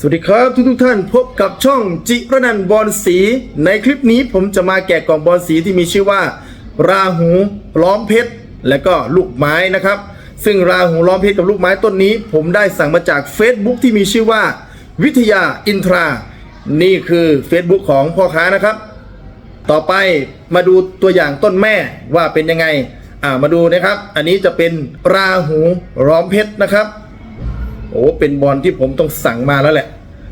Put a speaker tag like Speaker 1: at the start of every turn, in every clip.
Speaker 1: สวัสดีครับทุกทุกท่านพบกับช่องจิรนันบอลสี ในคลิปนี้ผมจะมาแกะกล่องบอลสีที่มีชื่อว่า ราหูล้อมเพชรและก็ลูกไม้นะครับ ซึ่งราหูล้อมเพชรกับลูกไม้ต้นนี้ ผมได้สั่งมาจาก Facebook ที่มีชื่อว่า วิทยาอินทรา นี่คือ Facebook ของพ่อค้านะครับ ต่อไปมาดูตัวอย่างต้นแม่ว่าเป็นยังไงอ่ามาดูนะครับ อันนี้จะเป็นราหูล้อมเพชรนะครับ อ้เป็นบอลที่ผมต้องสั่งมาแล้วแหละ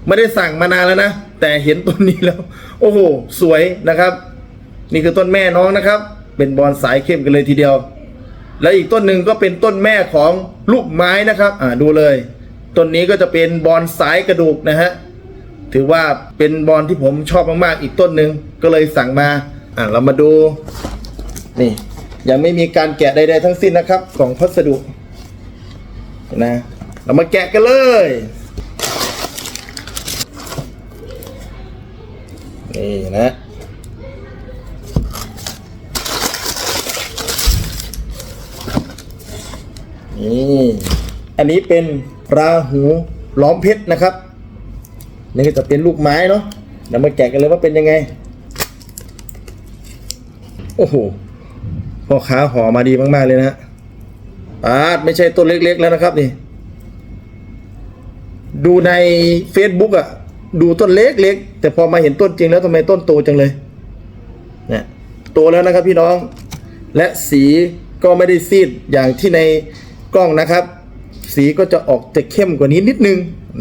Speaker 1: ไม่ได้สั่งมานานแล้วนะ แต่เห็นต้นนี้แล้ว โอ้โห สวยนะครับ นี่คือต้นแม่น้องนะครับ เป็นบอลสายเข้มกันเลยทีเดียว และอีกต้นหนึ่งก็เป็นต้นแม่ของลูกไม้นะครับ อ่าดูเลย ต้นนี้ก็จะเป็นบอลสายกระดูกนะฮะ ถือว่าเป็นบอลที่ผมชอบมากๆ อีกต้นหนึ่งก็เลยสั่งมา อ่าเรามาดู นี่ ยังไม่มีการแกะใดๆทั้งสิ้นนะครับกล่องพัสดุนะ เรามาแกะกันเลยนี่นะนี่อันนี้เป็นราหูล้อมเพชรนะครับนี่จะเป็นลูกไม้เนาะเรามาแกะกันเลยว่าเป็นยังไง โอ้โหพ่อค้าห่อมาดีมาก ๆ เลยนะฮะปาดไม่ใช่ต้นเล็ก ๆ แล้วนะครับนี่ ดูใน Facebook อะ่ะ ดูต้นเล็กๆแต่พอมาเห็นต้นจริงแล้วทำไมต้นโตจังเลยเนี่ยโตแล้วนะครับพี่น้อง และสีก็ไม่ได้ซีดอย่างที่ในกล้องนะครับ สีก็จะออกจะเข้มกว่านี้นิดนึง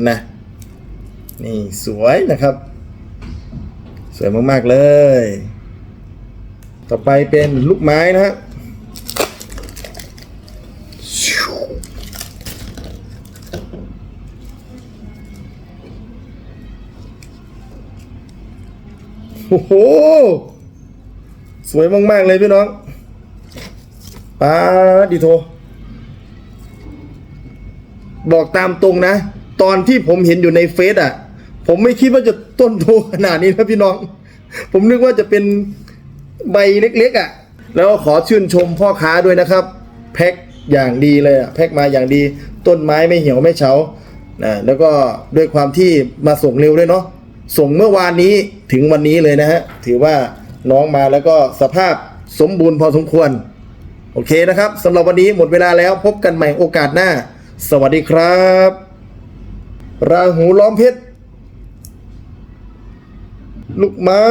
Speaker 1: นะนี่สวยนะครับ สวยมาก ๆ เลย ต่อไปเป็นลูกไม้นะฮะ อ้โห สวยมาก ๆ เลยพี่น้องปาดิโท บอกตามตรงนะ ตอนที่ผมเห็นอยู่ในเฟซอะ ผมไม่คิดว่าจะต้นโตขนาดนี้นะพี่น้อง ผมนึกว่าจะเป็นใบเล็กๆอะ แล้วขอชื่นชมพ่อค้าด้วยนะครับ แพ็คอย่างดีเลยอะ แพ็คมาอย่างดี ต้นไม้ไม่เหี่ยวไม่เฉานะแล้วก็ด้วยความที่มาส่งเร็วด้วยเนาะ ส่งเมื่อวานนี้ถึงวันนี้เลยนะฮะ ถือว่าน้องมาแล้วก็สภาพสมบูรณ์พอสมควร โอเคนะครับสำหรับวันนี้หมดเวลาแล้วพบกันใหม่โอกาสหน้า สวัสดีครับ ราหูล้อมเพชรลูกไม้